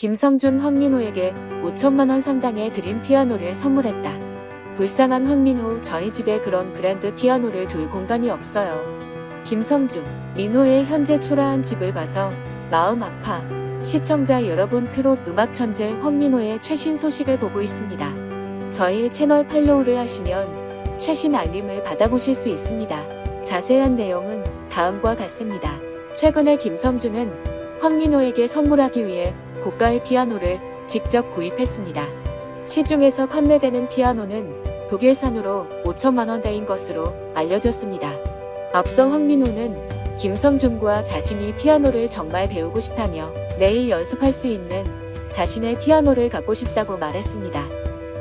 김성준 황민호에게 5천만 원 상당의 드림 피아노를 선물했다. 불쌍한 황민호 저희 집에 그런 그랜드 피아노를 둘 공간이 없어요. 김성준 민호의 현재 초라한 집을 봐서 마음 아파 시청자 여러분 트롯 음악 천재 황민호의 최신 소식을 보고 있습니다. 저희 채널 팔로우를 하시면 최신 알림을 받아보실 수 있습니다. 자세한 내용은 다음과 같습니다. 최근에 김성준은 황민호에게 선물하기 위해 고가의 피아노를 직접 구입했습니다. 시중에서 판매되는 피아노는 독일산으로 5천만 원대인 것으로 알려졌습니다. 앞서 황민호는 김성준과 자신이 피아노를 정말 배우고 싶다며 내일 연습할 수 있는 자신의 피아노를 갖고 싶다고 말했습니다.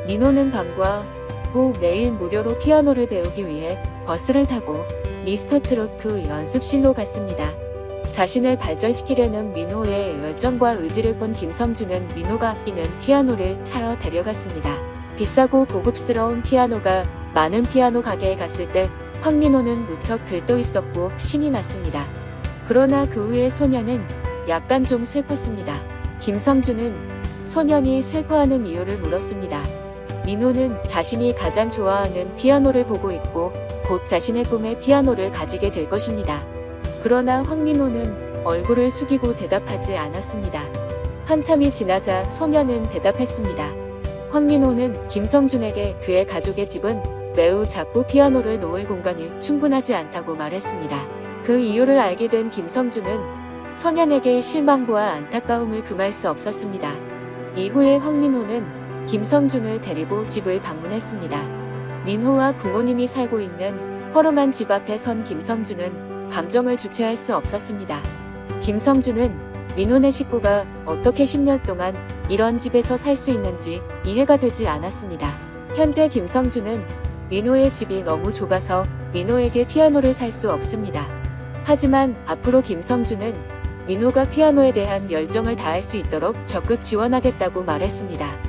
민호는 방과 후 매일 무료로 피아노를 배우기 위해 버스를 타고 미스터 트로트 연습실로 갔습니다. 자신을 발전시키려는 민호의 열정과 의지를 본 김성준은 민호가 아끼는 피아노를 타러 데려갔습니다. 비싸고 고급스러운 피아노가 많은 피아노 가게에 갔을 때 황민호는 무척 들떠 있었고 신이 났습니다. 그러나 그 후에 소녀는 약간 좀 슬펐습니다. 김성준은 소년이 슬퍼하는 이유를 물었습니다. 민호는 자신이 가장 좋아하는 피아노를 보고 있고 곧 자신의 꿈의 피아노를 가지게 될 것입니다. 그러나 황민호는 얼굴을 숙이고 대답하지 않았습니다. 한참이 지나자 소녀는 대답했습니다. 황민호는 김성준에게 그의 가족의 집은 매우 작고 피아노를 놓을 공간이 충분하지 않다고 말했습니다. 그 이유를 알게 된 김성준은 소년에게 실망과 안타까움을 금할 수 없었습니다. 이후에 황민호는 김성준을 데리고 집을 방문했습니다. 민호와 부모님이 살고 있는 허름한 집 앞에 선 김성준은 감정을 주체할 수 없었습니다. 김성준은 민호네 식구가 어떻게 10년 동안 이런 집에서 살 수 있는지 이해가 되지 않았습니다. 현재 김성준은 민호의 집이 너무 좁아서 민호에게 피아노를 살 수 없습니다. 하지만 앞으로 김성준은 민호가 피아노에 대한 열정을 다할 수 있도록 적극 지원하겠다고 말했습니다.